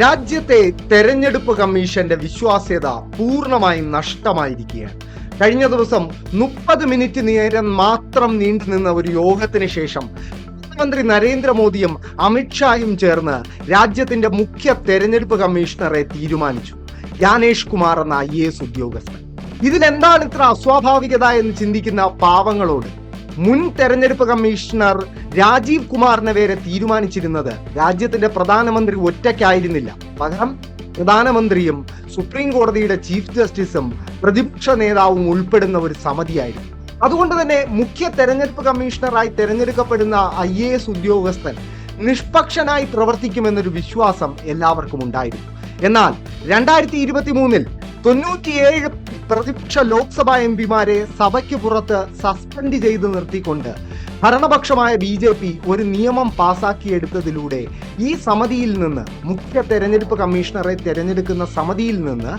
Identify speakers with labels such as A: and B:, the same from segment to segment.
A: രാജ്യത്തെ തെരഞ്ഞെടുപ്പ് കമ്മീഷന്റെ വിശ്വാസ്യത പൂർണമായും നഷ്ടമായിരിക്കുകയാണ്. കഴിഞ്ഞ ദിവസം മുപ്പത് മിനിറ്റ് നേരം മാത്രം നീണ്ടു നിന്ന ഒരു യോഗത്തിന് ശേഷം പ്രധാനമന്ത്രി നരേന്ദ്രമോദിയും അമിത്ഷായും ചേർന്ന് രാജ്യത്തിന്റെ മുഖ്യ തെരഞ്ഞെടുപ്പ് കമ്മീഷണറെ തീരുമാനിച്ചു. ജ്ഞാനേഷ് കുമാർ എന്ന ഐ എസ് ഉദ്യോഗസ്ഥൻ. ഇതിലെന്താണ് ഇത്ര അസ്വാഭാവികത എന്ന് ചിന്തിക്കുന്ന പാവങ്ങളോട്? മുൻ തെരഞ്ഞെടുപ്പ് കമ്മീഷണർ രാജീവ് കുമാറിനെ വരെ തീരുമാനിച്ചിരുന്നത് രാജ്യത്തിന്റെ പ്രധാനമന്ത്രി ഒറ്റയ്ക്കായിരുന്നില്ല. പകരം പ്രധാനമന്ത്രിയും സുപ്രീം കോടതിയുടെ ചീഫ് ജസ്റ്റിസും പ്രതിപക്ഷ നേതാവും ഉൾപ്പെടുന്ന ഒരു സമിതിയായിരുന്നു. അതുകൊണ്ട് തന്നെ മുഖ്യ തെരഞ്ഞെടുപ്പ് കമ്മീഷണറായി തെരഞ്ഞെടുക്കപ്പെടുന്ന ഐ എ എസ് ഉദ്യോഗസ്ഥൻ നിഷ്പക്ഷനായി പ്രവർത്തിക്കുമെന്നൊരു വിശ്വാസം എല്ലാവർക്കും ഉണ്ടായിരുന്നു. എന്നാൽ രണ്ടായിരത്തി ഇരുപത്തി മൂന്നിൽ തൊണ്ണൂറ്റിയേഴ് പ്രതിപക്ഷ ലോക്സഭാ എം പിമാരെ സഭയ്ക്ക് പുറത്ത് സസ്പെൻഡ് ചെയ്ത് നിർത്തിക്കൊണ്ട് ഭരണപക്ഷമായ ബി ജെ പി ഒരു നിയമം പാസാക്കിയെടുത്തതിലൂടെ ഈ സമിതിയിൽ നിന്ന് മുഖ്യ തെരഞ്ഞെടുപ്പ് കമ്മീഷണറെ തെരഞ്ഞെടുക്കുന്ന സമിതിയിൽ നിന്ന്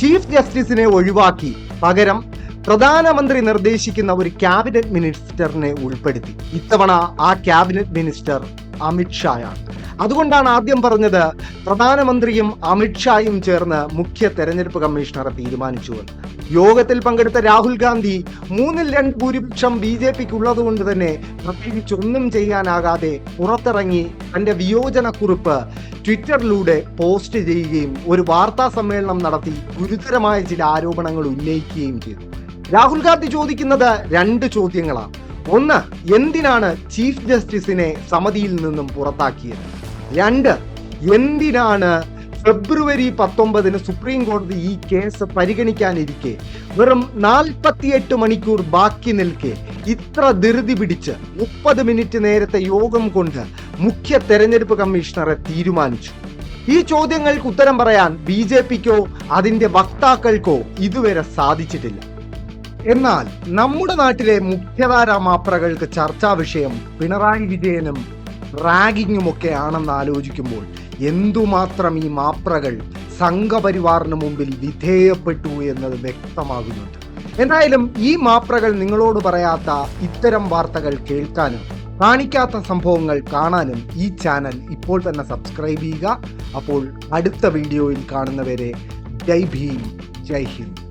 A: ചീഫ് ജസ്റ്റിസിനെ ഒഴിവാക്കി പകരം പ്രധാനമന്ത്രി നിർദ്ദേശിക്കുന്ന ഒരു ക്യാബിനറ്റ് മിനിസ്റ്ററിനെ ഉൾപ്പെടുത്തി. ഇത്തവണ ആ ക്യാബിനറ്റ് മിനിസ്റ്റർ അമിത്ഷായാണ് അതുകൊണ്ടാണ് ആദ്യം പറഞ്ഞത് പ്രധാനമന്ത്രിയും അമിത്ഷായും ചേർന്ന് മുഖ്യ തെരഞ്ഞെടുപ്പ് കമ്മീഷണറെ തീരുമാനിച്ചു എന്ന്. യോഗത്തിൽ പങ്കെടുത്ത രാഹുൽ ഗാന്ധി മൂന്നിൽ രണ്ട് ഭൂരിപക്ഷം ബി ജെ പിക്ക് ഉള്ളതുകൊണ്ട് തന്നെ പ്രത്യേകിച്ച് ഒന്നും ചെയ്യാനാകാതെ പുറത്തിറങ്ങി തന്റെ വിയോജന കുറിപ്പ് ട്വിറ്ററിലൂടെ പോസ്റ്റ് ചെയ്യുകയും ഒരു വാർത്താ സമ്മേളനം നടത്തി ഗുരുതരമായ ചില ആരോപണങ്ങൾ ഉന്നയിക്കുകയും ചെയ്തു. രാഹുൽ ഗാന്ധി ചോദിക്കുന്നത് രണ്ട് ചോദ്യങ്ങളാണ്. ഒന്ന് എന്തിനാണ് ചീഫ് ജസ്റ്റിസിനെ സമിതിയിൽ നിന്നും പുറത്താക്കിയത്? രണ്ട് എന്തിനാണ് ഫെബ്രുവരി പത്തൊമ്പതിന് സുപ്രീം കോടതി ഈ കേസ് പരിഗണിക്കാനിരിക്കെ? വെറും നാൽപ്പത്തിയെട്ട് മണിക്കൂർ ബാക്കി നിൽക്കെ. ഇത്ര ധൃതി പിടിച്ച് മുപ്പത് മിനിറ്റ് നേരത്തെ യോഗം കൊണ്ട് മുഖ്യ തെരഞ്ഞെടുപ്പ് കമ്മീഷണറെ തീരുമാനിച്ചു. ഈ ചോദ്യങ്ങൾക്ക് ഉത്തരം പറയാൻ ബി ജെ പിക്കോ അതിന്റെ വക്താക്കൾക്കോ ഇതുവരെ സാധിച്ചിട്ടില്ല. എന്നാൽ നമ്മുടെ നാട്ടിലെ മുഖ്യധാര മാപ്രകൾക്ക് ചർച്ചാ വിഷയം പിണറായി വിജയനും റാഗിങ്ങും ഒക്കെ ആണെന്ന് ആലോചിക്കുമ്പോൾ എന്തുമാത്രം ഈ മാപ്രകൾ സംഘപരിവാറിന് മുമ്പിൽ വിധേയപ്പെട്ടു എന്നത് വ്യക്തമാകുന്നുണ്ട്. എന്തായാലും ഈ മാപ്രകൾ നിങ്ങളോട് പറയാത്ത ഇത്തരം വാർത്തകൾ കേൾക്കാനും കാണിക്കാത്ത സംഭവങ്ങൾ കാണാനും ഈ ചാനൽ ഇപ്പോൾ തന്നെ സബ്സ്ക്രൈബ് ചെയ്യുക. അപ്പോൾ അടുത്ത വീഡിയോയിൽ കാണുന്നവരെ ജയ് ഭീം ജയ് ഹിന്ദ്.